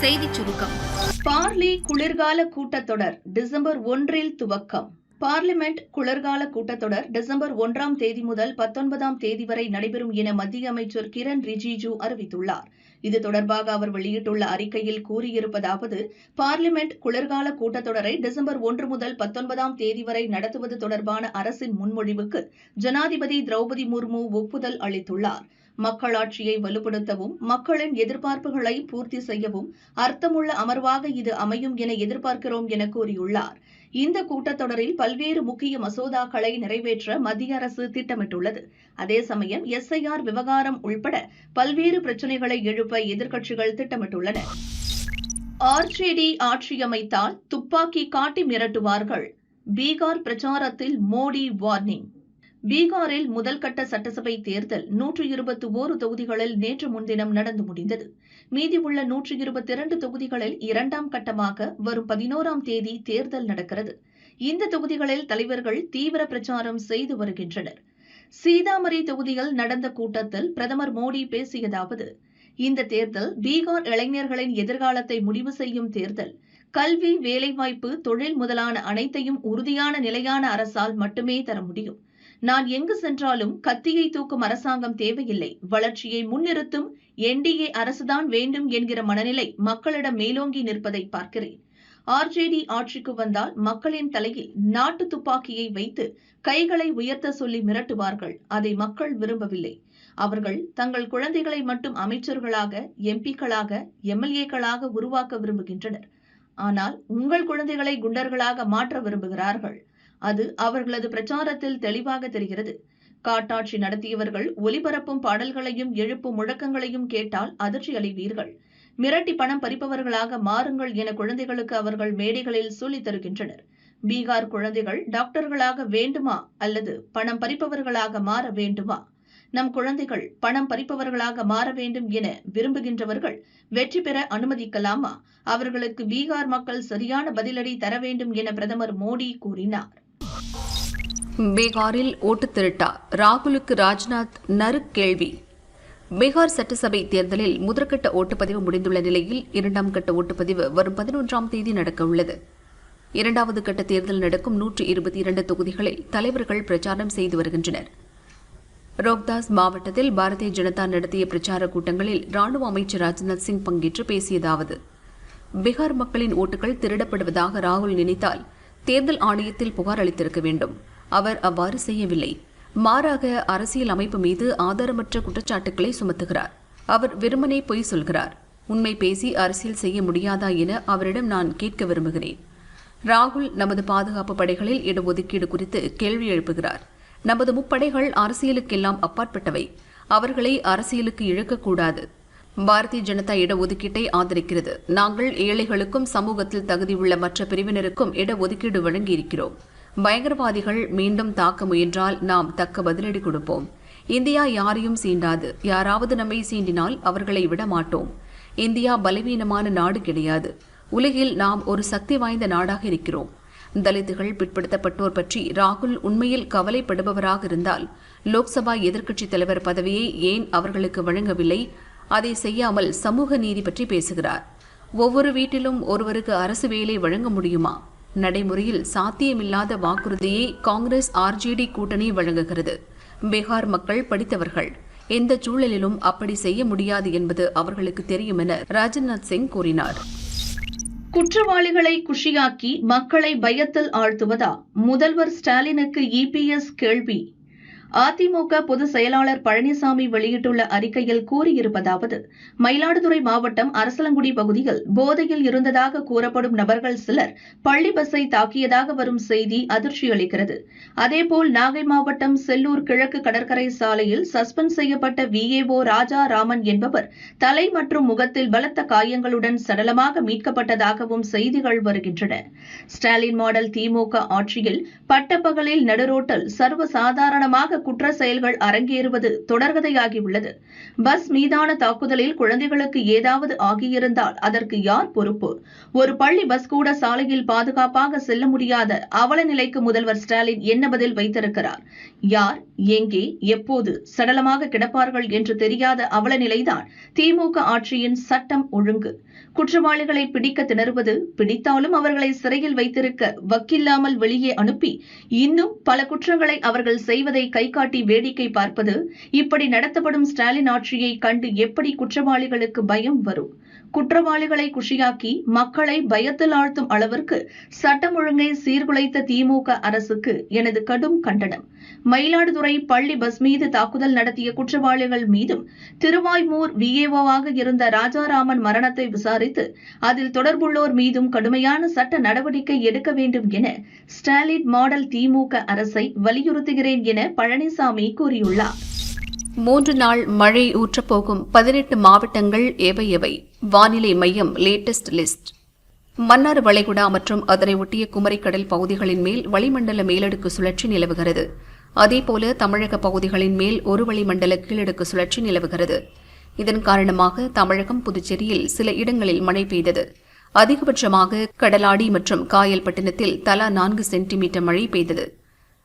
செய்திச் சுருக்கம். பார்லி குளிர்கால கூட்டத்தொடர் டிசம்பர் ஒன்றில் துவக்கம். பார்லிமெண்ட் குளிர்கால கூட்டத்தொடர் டிசம்பர் ஒன்றாம் தேதி முதல் பத்தொன்பதாம் தேதி வரை நடைபெறும் என மத்திய அமைச்சர் கிரண் ரிஜிஜு அறிவித்துள்ளார். இது தொடர்பாக அவர் வெளியிட்டுள்ள அறிக்கையில் கூறியிருப்பதாவது பார்லிமெண்ட் குளிர்கால கூட்டத்தொடரை டிசம்பர் ஒன்று முதல் பத்தொன்பதாம் தேதி வரை நடத்துவது தொடர்பான அரசின் முன்மொழிவுக்கு ஜனாதிபதி திரௌபதி முர்மு ஒப்புதல் அளித்துள்ளாா் மக்களாட்சியை வலுப்படுத்தவும் மக்களின் எதிர்பார்ப்புகளை பூர்த்தி செய்யவும் அர்த்தமுள்ள அமர்வாக இது அமையும் என எதிர்பார்க்கிறோம் என கூறியுள்ளார். இந்த கூட்டத்தொடரில் பல்வேறு முக்கிய மசோதாக்களை நிறைவேற்ற மத்திய அரசு திட்டமிட்டுள்ளது. அதே சமயம் எஸ்ஐஆர் விவகாரம் உள்பட பல்வேறு பிரச்சினைகளை எழுப்ப எதிர்க்கட்சிகள் திட்டமிட்டுள்ளன. ஆர்ஜேடி ஆட்சியமைத்தால் துப்பாக்கி காட்டி மிரட்டுவார்கள். பீகார் பிரச்சாரத்தில் மோடி வார்னிங். பீகாரில் முதல் கட்ட சட்டசபை தேர்தல் நூற்று இருபத்தி ஓரு தொகுதிகளில் நேற்று முன்தினம் நடந்து முடிந்தது. மீதியுள்ள நூற்று இருபத்தி இரண்டு தொகுதிகளில் இரண்டாம் கட்டமாக வரும் பதினோராம் தேதி தேர்தல் நடக்கிறது. இந்த தொகுதிகளில் தலைவர்கள் தீவிர பிரச்சாரம் செய்து வருகின்றனர். சீதாமரி தொகுதியில் நடந்த கூட்டத்தில் பிரதமர் மோடி பேசியதாவது இந்த தேர்தல் பீகார் இளைஞர்களின் எதிர்காலத்தை முடிவு செய்யும் தேர்தல். கல்வி வேலைவாய்ப்பு தொழில் முதலான அனைத்தையும் உறுதியான நிலையான அரசால் மட்டுமே தர முடியும். நான் எங்கு சென்றாலும் கத்தியை தூக்கும் அரசாங்கம் தேவையில்லை. வளர்ச்சியை முன்னிறுத்தும் என்டிஏ அரசுதான் வேண்டும் என்கிற மனநிலை மக்களிடம் மேலோங்கி நிற்பதை பார்க்கிறேன். ஆர்ஜேடி ஆட்சிக்கு வந்தால் மக்களின் தலையில் நாட்டு துப்பாக்கியை வைத்து கைகளை உயர்த்த சொல்லி மிரட்டுவார்கள். அதை மக்கள் விரும்பவில்லை. அவர்கள் தங்கள் குழந்தைகளை மட்டும் அமைச்சர்களாக எம்பிக்களாக எம்எல்ஏக்களாக உருவாக்க விரும்புகின்றனர். ஆனால் உங்கள் குழந்தைகளை குண்டர்களாக மாற்ற விரும்புகிறார்கள். அது அவர்களது பிரச்சாரத்தில் தெளிவாக தெரிகிறது. காட்டாட்சி நடத்தியவர்கள் ஒலிபரப்பும் பாடல்களையும் எழுப்பும் முழக்கங்களையும் கேட்டால் அதிர்ச்சி அடைவீர்கள். மிரட்டி பணம் பறிப்பவர்களாக மாறுங்கள் என குழந்தைகளுக்கு அவர்கள் மேடைகளில் சொல்லித் தருகின்றனர். பீகார் குழந்தைகள் டாக்டர்களாக வேண்டுமா அல்லது பணம் பறிப்பவர்களாக மாற வேண்டுமா? நம் குழந்தைகள் பணம் பறிப்பவர்களாக மாற வேண்டும் என விரும்புகின்றவர்கள் வெற்றி பெற அனுமதிக்கலாமா? அவர்களுக்கு பீகார் மக்கள் சரியான பதிலடி தர வேண்டும் என பிரதமர் மோடி கூறினார். பீகாரில் ஓட்டு திருட்டா. ராகுலுக்கு ராஜ்நாத் நறுக் கேள்வி. பீகார் சட்டசபை தேர்தலில் முதற்கட்ட ஓட்டுப்பதிவு முடிந்துள்ள நிலையில் இரண்டாம் கட்ட ஓட்டுப்பதிவு வரும் பதினொன்றாம் தேதி நடக்க உள்ளது. இரண்டாவது கட்ட தேர்தல் நடக்கும் நூற்று இருபத்தி இரண்டு தொகுதிகளில் தலைவர்கள் பிரச்சாரம் செய்து வருகின்றனர். ரோக்தாஸ் மாவட்டத்தில் பாரதிய ஜனதா நடத்திய பிரச்சார கூட்டங்களில் ராணுவ அமைச்சர் ராஜ்நாத் சிங் பங்கேற்று பேசியதாவது. பீகார் மக்களின் ஓட்டுகள் திருடப்படுவதாக ராகுல் நினைத்தால் தேர்தல் ஆணையத்தில் புகார் அளித்திருக்க வேண்டும். அவர் அவ்வாறு செய்யவில்லை. மாறாக அரசியல் அமைப்பு மீது ஆதாரமற்ற குற்றச்சாட்டுகளை சுமத்துகிறார். அவர் வெறுமனே பொய் சொல்கிறார். உண்மை பேசி அரசியல் செய்ய முடியாதா என அவரிடம் நான் கேட்க விரும்புகிறேன். ராகுல் நமது பாதுகாப்பு படைகளில் இடஒதுக்கீடு குறித்து கேள்வி எழுப்புகிறார். நமது முப்படைகள் அரசியலுக்கெல்லாம் அப்பாற்பட்டவை. அவர்களை அரசியலுக்கு இழுக்கக்கூடாது. பாரதிய ஜனதா இடஒதுக்கீட்டை ஆதரிக்கிறது. நாங்கள் ஏழைகளுக்கும் சமூகத்தில் தகுதியுள்ள மற்ற பிரிவினருக்கும் இடஒதுக்கீடு வழங்கியிருக்கிறோம். பயங்கரவாதிகள் மீண்டும் தாக்க முயன்றால் நாம் தக்க பதிலடி கொடுப்போம். இந்தியா யாரையும் சீண்டாது. யாராவது நம்மை சீண்டினால் அவர்களை விட மாட்டோம். இந்தியா பலவீனமான நாடு கிடையாது. உலகில் நாம் ஒரு சக்தி வாய்ந்த நாடாக இருக்கிறோம். தலித்துகள் பிற்படுத்தப்பட்டோர் பற்றி ராகுல் உண்மையில் கவலைப்படுபவராக இருந்தால் லோக்சபா எதிர்க்கட்சித் தலைவர் பதவியை ஏன் அவர்களுக்கு வழங்கவில்லை? அதை செய்யாமல் சமூக நீதி பற்றி பேசுகிறார். ஒவ்வொரு வீட்டிலும் ஒருவருக்கு அரசு வேலை வழங்க முடியுமா? நடைமுறையில் சாத்தியமில்லாத வாக்குறுதியை காங்கிரஸ் ஆர்ஜேடி கூட்டணி வழங்குகிறது. பீகார் மக்கள் படித்தவர்கள். எந்த சூழலிலும் அப்படி செய்ய முடியாது என்பது அவர்களுக்கு தெரியும் என ராஜ்நாத் சிங் கூறினார். குற்றவாளிகளை குஷியாக்கி மக்களை பயத்தில் ஆழ்த்துவதா? முதல்வர் ஸ்டாலினுக்கு இபிஎஸ் கேள்வி. அதிமுக பொதுச் செயலாளர் பழனிசாமி வெளியிட்டுள்ள அறிக்கையில் கூறியிருப்பதாவது மயிலாடுதுறை மாவட்டம் அரசலங்குடி பகுதியில் போதையில் இருந்ததாக கூறப்படும் நபர்கள் சிலர் பள்ளி பஸ்ஸை தாக்கியதாக வரும் செய்தி அதிர்ச்சி அளிக்கிறது அதேபோல் நாகை மாவட்டம் செல்லூர் கிழக்கு கடற்கரை சாலையில் சஸ்பெண்ட் செய்யப்பட்ட விஏஓ ராஜா ராமன் என்பவர் தலை மற்றும் முகத்தில் பலத்த காயங்களுடன் சடலமாக மீட்கப்பட்டதாகவும் செய்திகள் வருகின்றன. ஸ்டாலின் மாடல் திமுக ஆட்சியில் பட்டப்பகலில் நடுரோட்டில் சர்வசாதாரணமாக குற்ற செயல்கள் அரங்கேறுவது தொடர்கதையாகியுள்ளது. பஸ் மீதான தாக்குதலில் குழந்தைகளுக்கு ஏதாவது ஆகியிருந்தால் அதற்கு யார் பொறுப்பு? ஒரு பள்ளி பஸ் கூட சாலையில் பாதுகாப்பாக செல்ல முடியாத அவல நிலைக்கு முதல்வர் ஸ்டாலின் என்ன பதில் வைத்திருக்கிறார்? யார் எங்கே எப்போது சடலமாக கிடப்பார்கள் என்று தெரியாத அவல நிலைதான் திமுக ஆட்சியின் சட்டம் ஒழுங்கு. குற்றவாளிகளை பிடிக்க திணறுவது பிடித்தாலும் அவர்களை சிறையில் வைத்திருக்க வக்கில்லாமல் வெளியே அனுப்பி இன்னும் பல குற்றங்களை அவர்கள் செய்வதை கைகாட்டி வேடிக்கை பார்ப்பது இப்படி நடத்தப்படும் ஸ்டாலின் ஆட்சியை கண்டு எப்படி குற்றவாளிகளுக்கு பயம் வரும்? குற்றவாளிகளை குஷியாக்கி மக்களை பயத்தில் ஆழ்த்தும் அளவிற்கு சட்டம் ஒழுங்கை சீர்குலைத்த திமுக அரசுக்கு எனது கடும் கண்டனம். மயிலாடுதுறை பள்ளி பஸ் மீது தாக்குதல் நடத்திய குற்றவாளிகள் மீதும் திருவாய்மூர் விஏஓவாக இருந்த ராஜாராமன் மரணத்தை விசாரித்து அதில் தொடர்புள்ளோர் மீதும் கடுமையான சட்ட நடவடிக்கை எடுக்க வேண்டும் என ஸ்டாலின் மாடல் திமுக அரசை வலியுறுத்துகிறேன் என பழனிசாமி கூறியுள்ளார். மூன்று நாள் மழை ஊற்றப்போகும் பதினெட்டு மாவட்டங்கள் எவை எவை வானிலை மையம் லேட்டஸ்ட் லிஸ்ட் மன்னார் வளைகுடா மற்றும் அதனை ஒட்டிய குமரிக்கடல் பகுதிகளின் மேல் வளிமண்டல மேலடுக்கு சுழற்சி நிலவுகிறது. அதேபோல தமிழக பகுதிகளின் மேல் ஒரு வளிமண்டல கீழடுக்கு சுழற்சி நிலவுகிறது. இதன் காரணமாக தமிழகம் புதுச்சேரியில் சில இடங்களில் மழை பெய்தது. அதிகபட்சமாக கடலாடி மற்றும் காயல்பட்டினத்தில் தலா நான்கு சென்டிமீட்டர் மழை பெய்தது.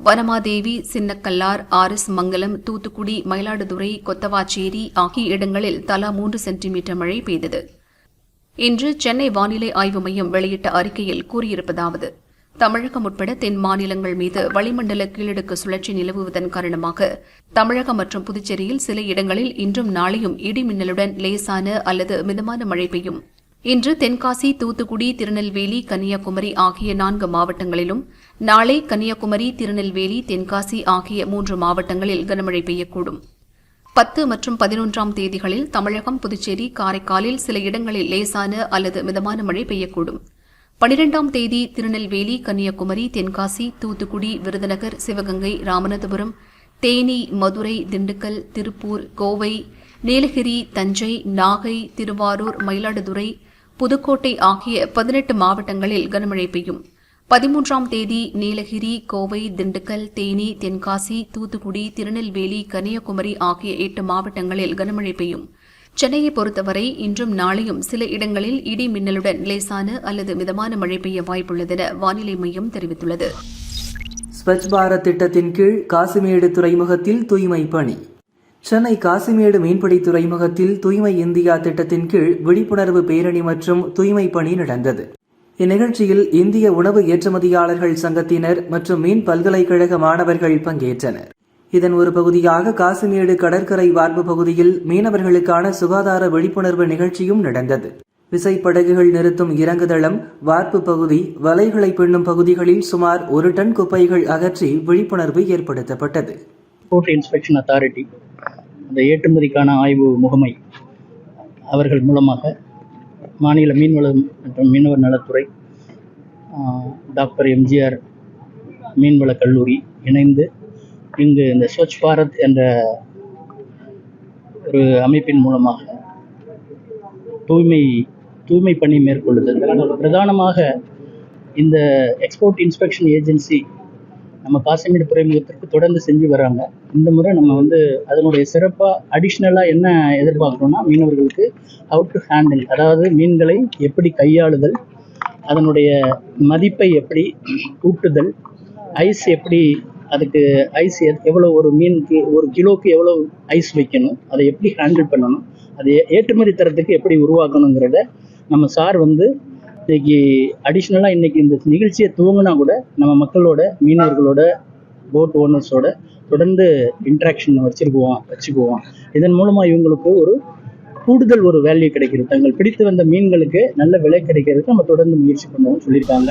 வனமாதேவி சின்னக்கல்லார் ஆர் எஸ் மங்கலம் தூத்துக்குடி மயிலாடுதுறை கொத்தவாச்சேரி ஆகிய இடங்களில் தலா மூன்று சென்டிமீட்டர் மழை பெய்தது. இன்று சென்னை வானிலை ஆய்வு மையம் வெளியிட்ட அறிக்கையில் கூறியிருப்பதாவது தமிழகம் உட்பட தென் மாநிலங்கள் மீது வளிமண்டல கீழடுக்கு சுழற்சி நிலவுவதன் காரணமாக தமிழகம் மற்றும் புதுச்சேரியில் சில இடங்களில் இன்றும் நாளையும் இடி மின்னலுடன் லேசான அல்லது மிதமான மழை பெய்யும். இன்று தென்காசி தூத்துக்குடி திருநெல்வேலி கன்னியாகுமரி ஆகிய நான்கு மாவட்டங்களிலும் நாளை கன்னியாகுமரி திருநெல்வேலி தென்காசி ஆகிய மூன்று மாவட்டங்களில் கனமழை பெய்யக்கூடும். பத்து மற்றும் பதினொன்றாம் தேதிகளில் தமிழகம் புதுச்சேரி காரைக்காலில் சில இடங்களில் லேசான அல்லது மிதமான மழை பெய்யக்கூடும். பனிரெண்டாம் தேதி திருநெல்வேலி கன்னியாகுமரி தென்காசி தூத்துக்குடி விருதுநகர் சிவகங்கை ராமநாதபுரம் தேனி மதுரை திண்டுக்கல் திருப்பூர் கோவை நீலகிரி தஞ்சை நாகை திருவாரூர் மயிலாடுதுறை புதுக்கோட்டை ஆகிய பதினெட்டு மாவட்டங்களில் கனமழை பெய்யும். பதிமூன்றாம் தேதி நீலகிரி கோவை திண்டுக்கல் தேனி தென்காசி தூத்துக்குடி திருநெல்வேலி கன்னியாகுமரி ஆகிய எட்டு மாவட்டங்களில் கனமழை பெய்யும். சென்னையை பொறுத்தவரை இன்றும் நாளையும் சில இடங்களில் இடி மின்னலுடன் லேசான அல்லது மிதமான மழை பெய்ய வாய்ப்புள்ளதென வானிலை மையம் தெரிவித்துள்ளது. ஸ்வச் பாரத் திட்டத்தின் கீழ் காசிமேடு துறைமுகத்தில் தூய்மை பணி. சென்னை காசிமேடு மீன்பிடி துறைமுகத்தில் தூய்மை இந்தியா திட்டத்தின் கீழ் விழிப்புணர்வு பேரணி மற்றும் தூய்மை பணி நடந்தது. இந்நிகழ்ச்சியில் இந்திய உணவு ஏற்றுமதியாளர்கள் சங்கத்தினர் மற்றும் மீன் பல்கலைக்கழக மாணவர்கள் பங்கேற்றனர். இதன் ஒரு பகுதியாக காசிமேடு கடற்கரை வார்ப்பு பகுதியில் மீனவர்களுக்கான சுகாதார விழிப்புணர்வு நிகழ்ச்சியும் நடந்தது. விசைப்படகுகள் நிறுத்தும் இறங்குதளம் வார்ப்பு பகுதி வலைகளை பின்னும் பகுதிகளில் சுமார் ஒரு டன் குப்பைகள் அகற்றி விழிப்புணர்வு ஏற்படுத்தப்பட்டது. போர்ட் இன்ஸ்பெக்ஷன் அத்தாரிட்டி அந்த ஏற்றுமதிக்கான ஆய்வு முகமை அவர்கள் மூலமாக மாநில மீன்வளம் மற்றும் மீனவர் நலத்துறை டாக்டர் எம்ஜிஆர் மீன்வள கல்லூரி இணைந்து இங்கு இந்த ஸ்வச் பாரத் என்ற ஒரு அமைப்பின் மூலமாக தூய்மை தூய்மை பணி மேற்கொள்ளுதல். பிரதானமாக இந்த எக்ஸ்போர்ட் இன்ஸ்பெக்ஷன் ஏஜென்சி நம்ம காசிமேடு துறைமுகத்திற்கு தொடர்ந்து செஞ்சு வராங்க. இந்த முறை நம்ம வந்து அதனுடைய சிறப்பாக அடிஷ்னலாக என்ன எதிர்பார்க்குறோம்னா மீனவர்களுக்கு ஹவு டு ஹேண்டில் அதாவது மீன்களை எப்படி கையாளுதல் அதனுடைய மதிப்பை எப்படி கூட்டுதல் ஐஸ் எப்படி அதுக்கு ஐஸ் எவ்வளோ ஒரு மீனுக்கு ஒரு கிலோக்கு எவ்வளோ ஐஸ் வைக்கணும் அதை எப்படி ஹேண்டில் பண்ணணும் அதை ஏற்றுமதி தரத்துக்கு எப்படி உருவாக்கணுங்கிறத நம்ம சார் வந்து இன்னைக்கு அடிஷ்னலாக இன்னைக்கு இந்த நிகழ்ச்சியை துவங்கினா கூட நம்ம மக்களோட மீனவர்களோட போட் ஓனர்ஸோட தொடர்ந்து இன்ட்ராக்ஷன் வச்சிருக்குவோம் வச்சுக்குவோம். இதன் மூலமாக இவங்களுக்கு ஒரு கூடுதல் ஒரு வேல்யூ கிடைக்கிறது. தங்கள் பிடித்து வந்த மீன்களுக்கு நல்ல விலை கிடைக்கிறதுக்கு நம்ம தொடர்ந்து முயற்சி பண்ணுவோம் சொல்லியிருக்காங்க.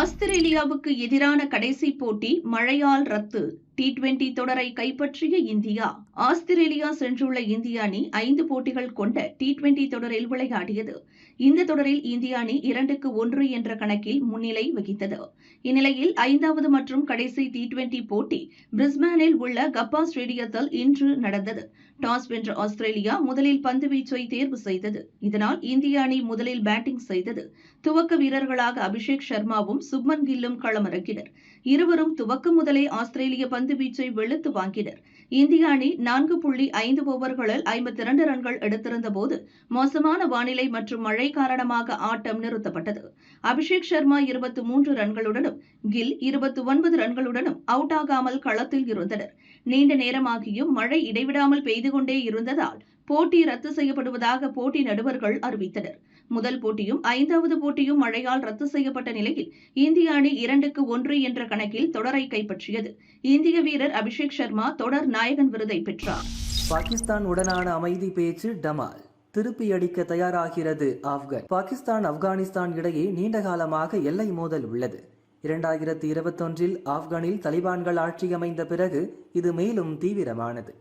ஆஸ்திரேலியாவுக்கு எதிரான கடைசி போட்டி மழையால் ரத்து. டி டுவெண்டி தொடரை கைப்பற்றிய இந்தியா ஆஸ்திரேலியா சென்றுள்ள இந்திய அணி ஐந்து போட்டிகள் கொண்ட டி டுவெண்டி தொடரில் விளையாடியது. இந்த தொடரில் இந்திய அணி இரண்டுக்கு ஒன்று என்ற கணக்கில் முன்னிலை வகித்தது. இந்நிலையில் ஐந்தாவது மற்றும் கடைசி டி டுவெண்டி போட்டி பிரிஸ்பேனில் உள்ள கப்பா ஸ்டேடியத்தில் இன்று நடந்தது. டாஸ் வென்ற ஆஸ்திரேலியா முதலில் பந்து வீச்சை தேர்வு செய்தது. இதனால் இந்திய அணி முதலில் பேட்டிங் செய்தது. துவக்க வீரர்களாக அபிஷேக் சர்மாவும் சுப்மன் கில்லும் களமிறங்கினர். இருவரும் துவக்கம் முதலே ஆஸ்திரேலிய பந்து வீச்சை வெளுத்து வாங்கினர். இந்திய அணி நான்கு புள்ளி ஐந்து ஓவர்களில் ஐம்பத்தி இரண்டு ரன்கள் எடுத்திருந்தபோது மோசமான வானிலை மற்றும் மழை காரணமாக ஆட்டம் நிறுத்தப்பட்டது. அபிஷேக் சர்மா இருபத்தி மூன்று ரன்களுடனும் கில் இருபத்தி ஒன்பது ரன்களுடனும் அவுட் ஆகாமல் களத்தில் இருந்தனர். நீண்ட நேரமாகியும் மழை இடைவிடாமல் பெய்து கொண்டே இருந்ததால் போட்டி ரத்து செய்யப்படுவதாக போட்டி நடுவர்கள் அறிவித்தனர். முதல் போட்டியும் ஐந்தாவது போட்டியும் மழையால் ரத்து செய்யப்பட்ட நிலையில் இந்திய அணி இரண்டுக்கு ஒன்று என்ற கணக்கில் தொடரை கைப்பற்றியது. இந்திய வீரர் அபிஷேக் சர்மா தொடர் நாயகன் விருதை பெற்றார். பாகிஸ்தான் உடனான அமைதி பேச்சு டமால். திருப்பி அடிக்க தயாராகிறது ஆப்கன். பாகிஸ்தான் ஆப்கானிஸ்தான் இடையே நீண்ட காலமாக எல்லை மோதல் உள்ளது. இரண்டாயிரத்தி இருபத்தொன்றில் ஆப்கானில் தலிபான்கள் ஆட்சி அமைந்த பிறகு இது மேலும் தீவிரமானது.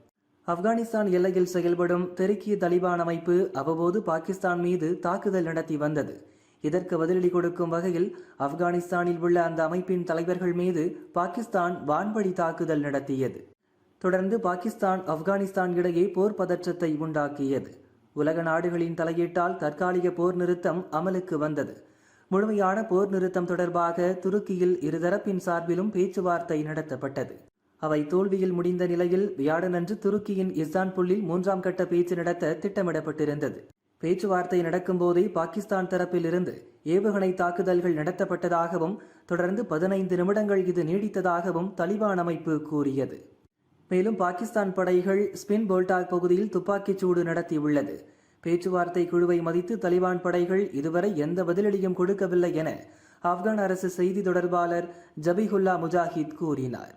ஆப்கானிஸ்தான் எல்லையில் செயல்படும் தெருக்கிய தலிபான் அமைப்பு அவ்வப்போது பாகிஸ்தான் மீது தாக்குதல் நடத்தி வந்தது. இதற்கு பதிலடி கொடுக்கும் வகையில் ஆப்கானிஸ்தானில் உள்ள அந்த அமைப்பின் தலைவர்கள் மீது பாகிஸ்தான் வான்வழி தாக்குதல் நடத்தியது. தொடர்ந்து பாகிஸ்தான் ஆப்கானிஸ்தான் இடையே போர் பதற்றத்தை உண்டாக்கியது. உலக நாடுகளின் தலையீட்டால் தற்காலிக போர் நிறுத்தம் அமலுக்கு வந்தது. முழுமையான போர் நிறுத்தம் தொடர்பாக துருக்கியில் இருதரப்பின் சார்பிலும் பேச்சுவார்த்தை நடத்தப்பட்டது. அவை தோல்வியில் முடிந்த நிலையில் வியாழனன்று துருக்கியின் இஸ்தான்புல்லில் மூன்றாம் கட்ட பேச்சு நடத்த திட்டமிடப்பட்டிருந்தது. பேச்சுவார்த்தை நடக்கும்போதே பாகிஸ்தான் தரப்பிலிருந்து ஏவுகணை தாக்குதல்கள் நடத்தப்பட்டதாகவும் தொடர்ந்து பதினைந்து நிமிடங்கள் இது நீடித்ததாகவும் தலிபான் அமைப்பு கூறியது. மேலும் பாகிஸ்தான் படைகள் ஸ்பின் போல்டாக் பகுதியில் துப்பாக்கிச் சூடு நடத்தியுள்ளது. பேச்சுவார்த்தை குழுவை மதித்து தலிபான் படைகள் இதுவரை எந்த பதிலடியும் கொடுக்கவில்லை என ஆப்கான் அரசு செய்தி தொடர்பாளர் ஜபிகுல்லா முஜாஹித் கூறினார்.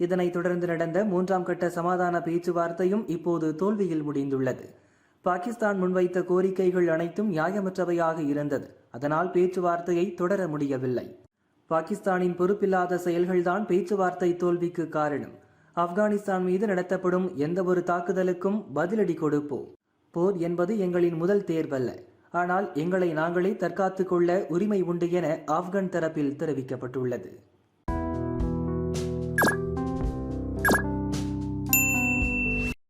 இதனைத் தொடர்ந்து நடந்த மூன்றாம் கட்ட சமாதான பேச்சுவார்த்தையும் இப்போது தோல்வியில் முடிந்துள்ளது. பாகிஸ்தான் முன்வைத்த கோரிக்கைகள் அனைத்தும் நியாயமற்றவையாக இருந்தது. அதனால் பேச்சுவார்த்தையை தொடர முடியவில்லை. பாகிஸ்தானின் பொறுப்பில்லாத செயல்கள்தான் பேச்சுவார்த்தை தோல்விக்கு காரணம். ஆப்கானிஸ்தான் மீது நடத்தப்படும் எந்தவொரு தாக்குதலுக்கும் பதிலடி கொடுப்போம். போர் என்பது எங்களின் முதல் தேர்வல்ல. ஆனால் எங்களை நாங்களே தற்காத்துக் கொள்ள உரிமை உண்டு என ஆப்கான் தரப்பில் தெரிவிக்கப்பட்டுள்ளது.